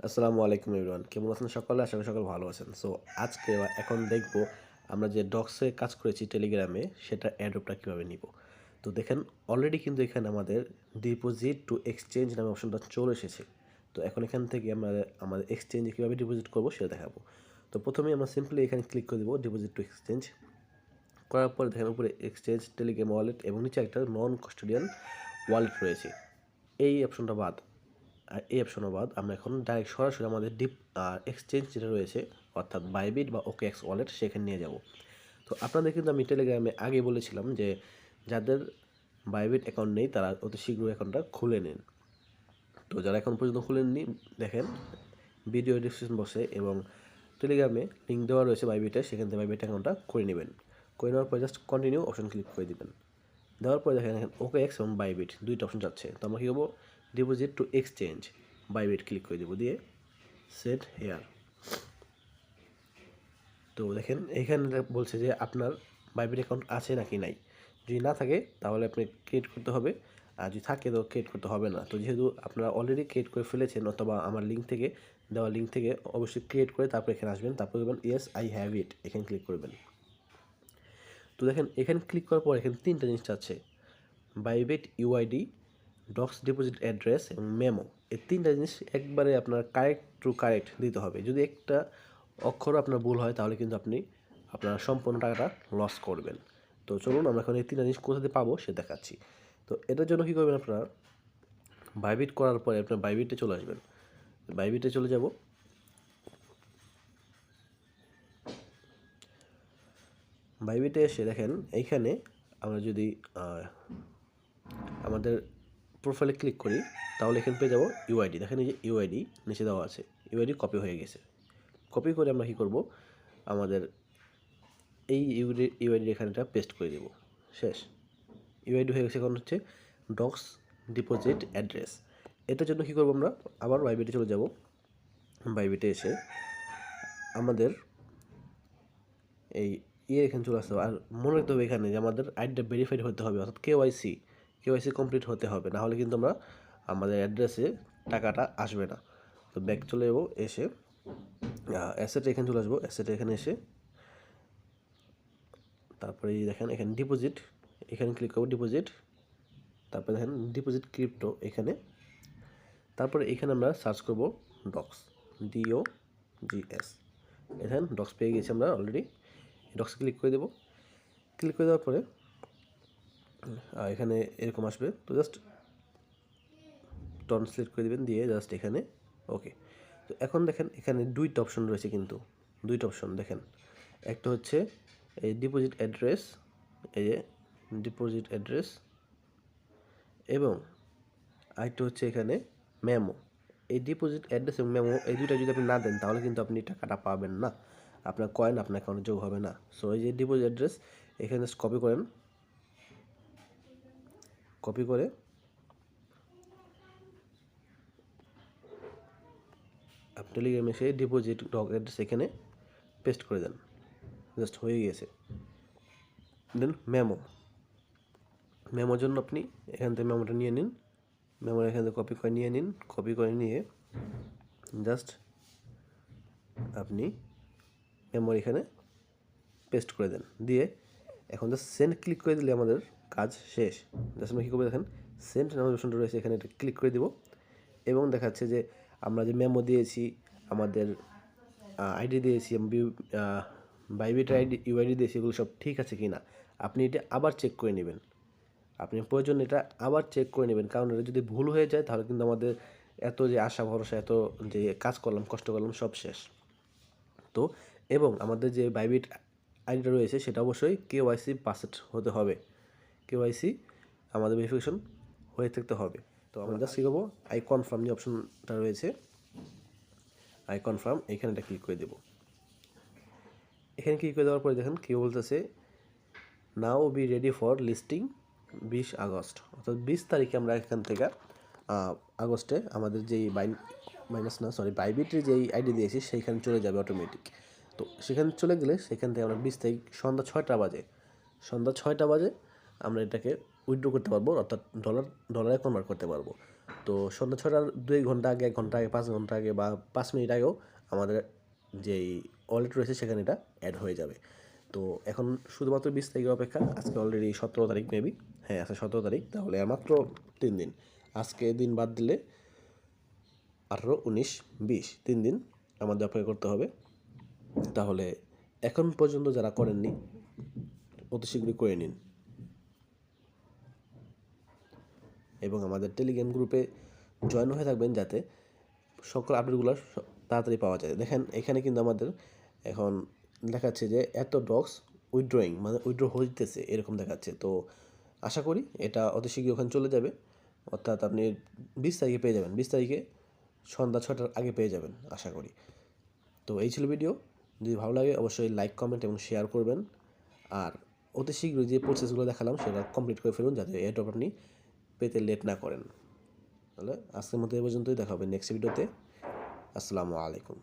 আসসালামু আলাইকুম এভরিওয়ান। কেমন আছেন সকালে? আশা করি সকল ভালো আছেন। সো আজকে এখন দেখব আমরা যে ডক্সে কাজ করেছি টেলিগ্রামে সেটা অ্যাডোপটা কীভাবে নিব। তো দেখেন অলরেডি কিন্তু এখানে আমাদের ডিপোজিট টু এক্সচেঞ্জ নামে অপশনটা চলে এসেছে। তো এখন এখান থেকে আমরা আমাদের এক্সচেঞ্জে কীভাবে ডিপোজিট করব সেটা দেখাবো। তো প্রথমে আমরা সিম্পলি এখানে ক্লিক করে দেবো ডিপোজিট টু এক্সচেঞ্জ করার পরে দেখেন, উপরে এক্সচেঞ্জ টেলিগ্রাম ওয়ালেট এবং নিচে একটা নন কাস্টোডিয়ান ওয়ালেট রয়েছে। এই অপশনটা বাদ। এই অপশনও বাদ আমরা এখন ডাইরেক্ট সরাসরি আমাদের ডিপ এক্সচেঞ্জ যেটা রয়েছে, অর্থাৎ বাইবিট বা ওকে এক্স ওয়ালেট সেখানে নিয়ে যাব। তো আপনাদের কিন্তু আমি টেলিগ্রামে আগে বলেছিলাম যে যাদের বাইবিট অ্যাকাউন্ট নেই, তারা অতি শীঘ্র অ্যাকাউন্টটা খুলে নিন। তো যারা এখন পর্যন্ত খুলেননি, দেখেন ভিডিও ডিসক্রিপশন বক্সে এবং টেলিগ্রামে লিঙ্ক দেওয়া রয়েছে বাইবিটে সেখান থেকে বাইবিট অ্যাকাউন্টটা করে নেবেন। করে নেওয়ার পর জাস্ট কন্টিনিউ অপশন ক্লিক করে দিবেন। দেওয়ার পরে দেখেন এখানে ওকে এক্স এবং বাইবিট দুইটা অপশন যাচ্ছে। তো আমরা কী করব? Deposit to exchange Bybit click করে দেবো দিয়ে সেট হেয়ার তো দেখেন, এখানে বলছে যে আপনার বাইবেট অ্যাকাউন্ট আছে নাকি নাই। যদি না থাকে, তাহলে আপনি ক্রিয়েট করতে হবে। আর যদি থাকে, তো ক্রিয়েট করতে হবে না। তো যেহেতু আপনারা অলরেডি ক্রিয়েট করে ফেলেছেন, অথবা আমার লিঙ্ক থেকে, দেওয়া লিঙ্ক থেকে অবশ্যই ক্রিয়েট করে তারপর এখানে আসবেন। তারপর করবেন ইয়েস আই হ্যাভ ইট এখানে ক্লিক করবেন। তো দেখেন, এখানে ক্লিক করার পর এখানে তিনটা জিনিস আছে। Bybit UID DOGS deposit address এবং মেমো এই তিনটা জিনিস একবারে আপনার কারেক্ট টু কারেক্ট দিতে হবে। যদি একটা অক্ষর আপনার ভুল হয়, তাহলে কিন্তু আপনি আপনার সম্পূর্ণ টাকাটা লস করবেন। তো চলুন আমরা এখন এই তিনটা জিনিস কোথাতে পাবো সে দেখাচ্ছি। তো এটার জন্য কী করবেন আপনারা? বাইবিট করার পরে আপনার বাইবিটে চলে আসবেন। বাইবিটে চলে যাব। বাইবিটে এসে দেখেন, এইখানে আমরা যদি আমাদের প্রোফাইলে ক্লিক করি, তাহলে এখানে পেয়ে যাব ইউআইডি দেখেন এই যে ইউআইডি নিচে দেওয়া আছে। ইউআইডি কপি হয়ে গেছে। কপি করে আমরা কী করব? আমাদের এই ইউডি ইউআইডি এখানেটা পেস্ট করে দেব। শেষ। ইউআইডি হয়ে গেছে এখন হচ্ছে ডক্স ডিপোজিট অ্যাড্রেস এটার জন্য কী করব আমরা? আবার বাইবিটে চলে যাব। বাইবিটে এসে আমাদের এই ইয়ে এখানে চলে আসতে হবে। আর মনে রাখতে হবে এখানে যে আমাদের আইডিটা ভেরিফাইড হতে হবে। অর্থাৎ কেওয়াইসি কেওয়াইসি কমপ্লিট হতে হবে। না হলে কিন্তু আমরা আমাদের অ্যাড্রেসে টাকাটা আসবে না। তো ব্যাক চলে যাব, এসে অ্যাসেট এখানে চলে আসব। অ্যাসেট এখানে এসে তারপরে দেখেন, এখানে ডিপোজিট এখানে ক্লিক করব ডিপোজিট তারপরে দেখেন ডিপোজিট ক্রিপ্টো এখানে। তারপরে এখানে আমরা সার্চ করব DOGS D O G S এখানে ডক্স পেয়ে গেছি আমরা অলরেডি ডক্স ক্লিক করে দেবো। ক্লিক করে দেওয়ার পরে এখানে এরকম আসবে। তো জাস্ট ট্রান্সলেট করে দেবেন, দিয়ে জাস্ট এখানে ওকে তো এখন দেখেন, এখানে দুইটা অপশন রয়েছে কিন্তু, দুইটা অপশন দেখেন। একটা হচ্ছে এই ডিপোজিট অ্যাড্রেস এই যে ডিপোজিট অ্যাড্রেস এবং আরেকটা হচ্ছে এখানে মেমো এই ডিপোজিট অ্যাড্রেস এবং মেমো এই দুইটা যদি আপনি না দেন, তাহলে কিন্তু আপনি টাকাটা পাবেন না। আপনার কয়েন আপনার অ্যাকাউন্টে যোগ হবে না। সো এই যে ডিপোজিট অ্যাড্রেস এখানে কপি করেন। কপি করে আপনি টেলিগ্রামে এসে ডিপোজিট ডক অ্যাড্রেস এখানে পেস্ট করে দেন। জাস্ট হয়ে গিয়েছে। দেন মেমো। মেমোর জন্য আপনি এখান থেকে মেমোটা নিয়ে নিন। মেমোর এখান থেকে কপি করে নিয়ে নিন। কপি করে নিয়ে জাস্ট আপনি মেমোর এখানে পেস্ট করে দেন। দিয়ে এখন জাস্ট সেন্ড ক্লিক করে দিলে আমাদের কাজ শেষ। জাস্ট আমরা কী করব দেখেন সেন্ট নামের অপশনটা রয়েছে, এখানে এটা ক্লিক করে দিব। এবং দেখাচ্ছে যে আমরা যে মেমো দিয়েছি, আমাদের আইডি দিয়েছি বাইবিটার আইডি ইউআইডি দিয়েছি, এগুলো সব ঠিক আছে কি না আপনি এটা আবার চেক করে নেবেন। আপনি প্রয়োজন এটা আবার চেক করে নেবেন, কারণ এটা যদি ভুল হয়ে যায়, তাহলে কিন্তু আমাদের এত যে আশা, ভরসা, এত যে কাজ করলাম, কষ্ট করলাম, সব শেষ। তো, এবং আমাদের যে বাইবিট আইডিটা রয়েছে, সেটা অবশ্যই কেওয়াইসি পাসেট হতে হবে। কেওয়াইসি আমাদের ভেরিফিকেশন হয়ে থাকতে হবে। তো আমরা জাস্ট কী করব? আই কনফার্ম যে অপশনটা রয়েছে। আই কনফার্ম এখানে এটা ক্লিক করে দেবো। এখানে ক্লিক করে দেওয়ার পরে দেখেন কেউ বলতেছে now be ready for listing বিশ আগস্ট। অর্থাৎ বিশ তারিখে আমরা এখান থেকে আগস্টে আমাদের যেই বাইন মাইনাস না সরি বাইবিটের যেই আইডি দিয়েছি, সেইখানে চলে যাবে অটোমেটিক তো সেখানে চলে গেলে সেখান থেকে আমরা বিশ তারিখ সন্ধ্যা ছয়টা বাজে। সন্ধ্যা ছয়টা বাজে আমরা এটাকে উইথড্র করতে পারব, অর্থাৎ ডলার ডলারে কনভার্ট করতে পারব। তো সন্ধ্যা ছটার দুই ঘণ্টা আগে, এক ঘণ্টা আগে, পাঁচ ঘণ্টা আগে বা পাঁচ মিনিট আগেও আমাদের যেই ওয়ালেট রয়েছে সেখানে এটা অ্যাড হয়ে যাবে। তো এখন শুধুমাত্র বিশ তারিখের অপেক্ষা, আজকে অলরেডি সতেরো তারিখ মেবি হ্যাঁ আজকে সতেরো তারিখ, তাহলে আর মাত্র তিন দিন। আজকে দিন বাদ দিলে আঠারো, উনিশ, বিশ, তিন দিন আমাদের অপেক্ষা করতে হবে। তাহলে এখন পর্যন্ত যারা করেননি, অতি শীঘ্রই করে নিন। এবং আমাদের টেলিগ্রাম গ্রুপে জয়েন হয়ে থাকবেন যাতে সকল আপডেটগুলো তাড়াতাড়ি পাওয়া যায়। দেখেন, এখানে কিন্তু আমাদের এখন দেখাচ্ছে যে এত ডক্স উইথড্রয়িং মানে উইথড্র হইতেছে, এরকম দেখাচ্ছে। তো আশা করি এটা অতি শীঘ্রই ওখানে চলে যাবে। অর্থাৎ আপনি বিশ তারিখে পেয়ে যাবেন। বিশ তারিখে সন্ধ্যা ছটার আগে পেয়ে যাবেন, আশা করি। তো এই ছিল ভিডিও যদি ভালো লাগে অবশ্যই লাইক কমেন্ট এবং শেয়ার করবেন। আর অতি শীঘ্রই যে প্রসেসগুলো দেখালাম সেটা কমপ্লিট করে ফেলুন, যাতে এটপ আপনি পেতে লেট না করেন। তাহলে আজকের মতো এ পর্যন্তই, দেখা হবে নেক্সট ভিডিওতে আসসালামু আলাইকুম।